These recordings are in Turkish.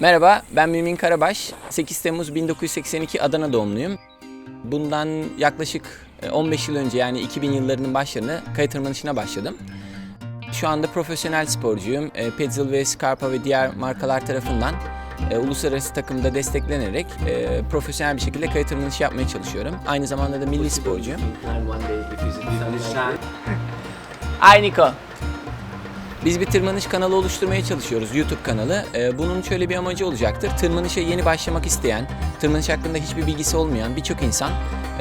Merhaba, ben Mümin Karabaş. 8 Temmuz 1982 Adana doğumluyum. Bundan yaklaşık e, 15 yıl önce yani 2000 yıllarının başlarında kaya tırmanışına başladım. Şu anda profesyonel sporcuyum. E, Petzl ve Scarpa ve diğer markalar tarafından e, uluslararası takımda desteklenerek e, profesyonel bir şekilde kaya tırmanışı yapmaya çalışıyorum. Aynı zamanda da milli sporcuyum. Ay Niko. Biz bir tırmanış kanalı oluşturmaya çalışıyoruz, YouTube kanalı. Ee, bunun şöyle bir amacı olacaktır. Tırmanışa yeni başlamak isteyen, tırmanış hakkında hiçbir bilgisi olmayan birçok insan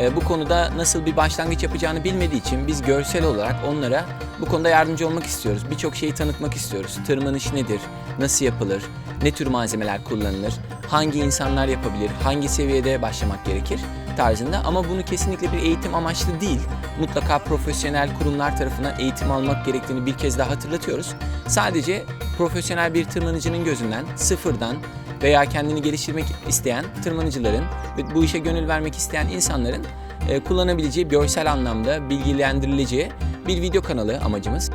e, bu konuda nasıl bir başlangıç yapacağını bilmediği için biz görsel olarak onlara bu konuda yardımcı olmak istiyoruz. Birçok şeyi tanıtmak istiyoruz. Tırmanış nedir, nasıl yapılır, ne tür malzemeler kullanılır, hangi insanlar yapabilir, hangi seviyede başlamak gerekir tarzında ama bunu kesinlikle bir eğitim amaçlı değil. Mutlaka profesyonel kurumlar tarafından eğitim almak gerektiğini bir kez daha hatırlatıyoruz. Sadece profesyonel bir tırmanıcının gözünden sıfırdan veya kendini geliştirmek isteyen tırmanıcıların ve bu işe gönül vermek isteyen insanların e, kullanabileceği görsel anlamda bilgilendirileceği bir video kanalı amacımız.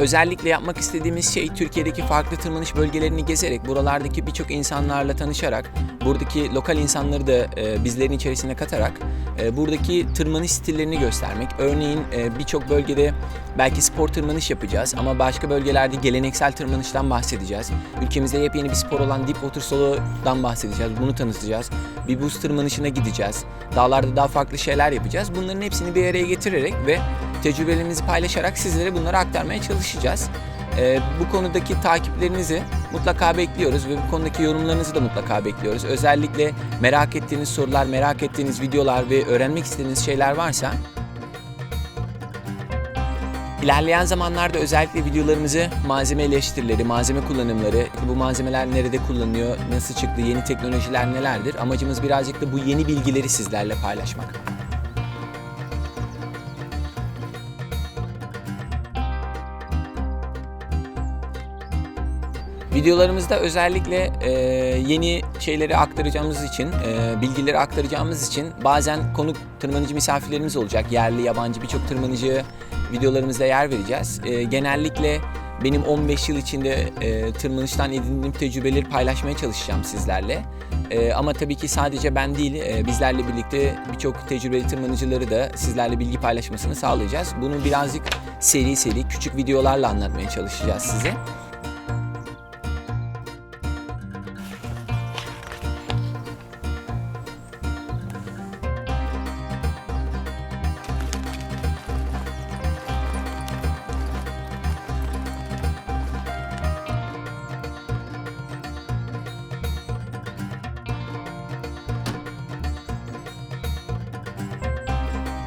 Özellikle yapmak istediğimiz şey Türkiye'deki farklı tırmanış bölgelerini gezerek, buralardaki birçok insanlarla tanışarak, buradaki lokal insanları da e, bizlerin içerisine katarak e, buradaki tırmanış stillerini göstermek. Örneğin e, birçok bölgede belki spor tırmanış yapacağız ama başka bölgelerde geleneksel tırmanıştan bahsedeceğiz. Ülkemizde yepyeni bir spor olan Deep Water Solo'dan bahsedeceğiz. Bunu tanıtacağız. Bir buz tırmanışına gideceğiz. Dağlarda daha farklı şeyler yapacağız. Bunların hepsini bir araya getirerek ve tecrübelerimizi paylaşarak sizlere bunları aktarmaya çalışacağız. Ee, bu konudaki takiplerinizi mutlaka bekliyoruz ve bu konudaki yorumlarınızı da mutlaka bekliyoruz. Özellikle merak ettiğiniz sorular, merak ettiğiniz videolar ve öğrenmek istediğiniz şeyler varsa İlerleyen zamanlarda özellikle videolarımızı malzeme eleştirileri, malzeme kullanımları, bu malzemeler nerede kullanılıyor, nasıl çıktı, yeni teknolojiler nelerdir? Amacımız birazcık da bu yeni bilgileri sizlerle paylaşmak. Videolarımızda özellikle e, yeni şeyleri aktaracağımız için, e, bilgileri aktaracağımız için bazen konuk tırmanıcı misafirlerimiz olacak. Yerli, yabancı birçok tırmanıcı videolarımızda yer vereceğiz. E, genellikle benim 15 yıl içinde e, tırmanıştan edindiğim tecrübeleri paylaşmaya çalışacağım sizlerle. E, ama tabii ki sadece ben değil, e, bizlerle birlikte birçok tecrübeli tırmanıcıları da sizlerle bilgi paylaşmasını sağlayacağız. Bunu birazcık seri seri küçük videolarla anlatmaya çalışacağız size.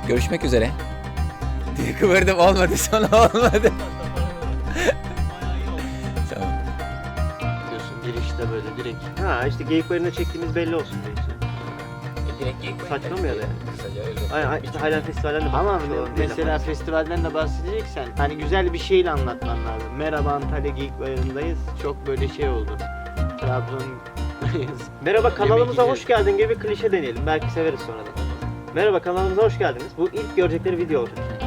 Görüşmek üzere. Diye kıvırdım olmadı sonra olmadı. tamam. diyorsun girişte böyle direkt. Ha işte geyik barına çektiğimiz belli olsun diyorsun. Saçmalamıyor da yani. Aynen aynen, işte Hayran Festival'den de Ama mesela festivalden de bahsedeceksen hani güzel bir şeyle anlatman lazım. Merhaba Antalya Geek Bayırı'ndayız. Çok böyle şey oldu. Trabzon Merhaba kanalımıza hoş geldin gibi bir klişe deneyelim. Belki severiz sonradan. Merhaba kanalımıza hoş geldiniz. Bu ilk görecekleri video olacak.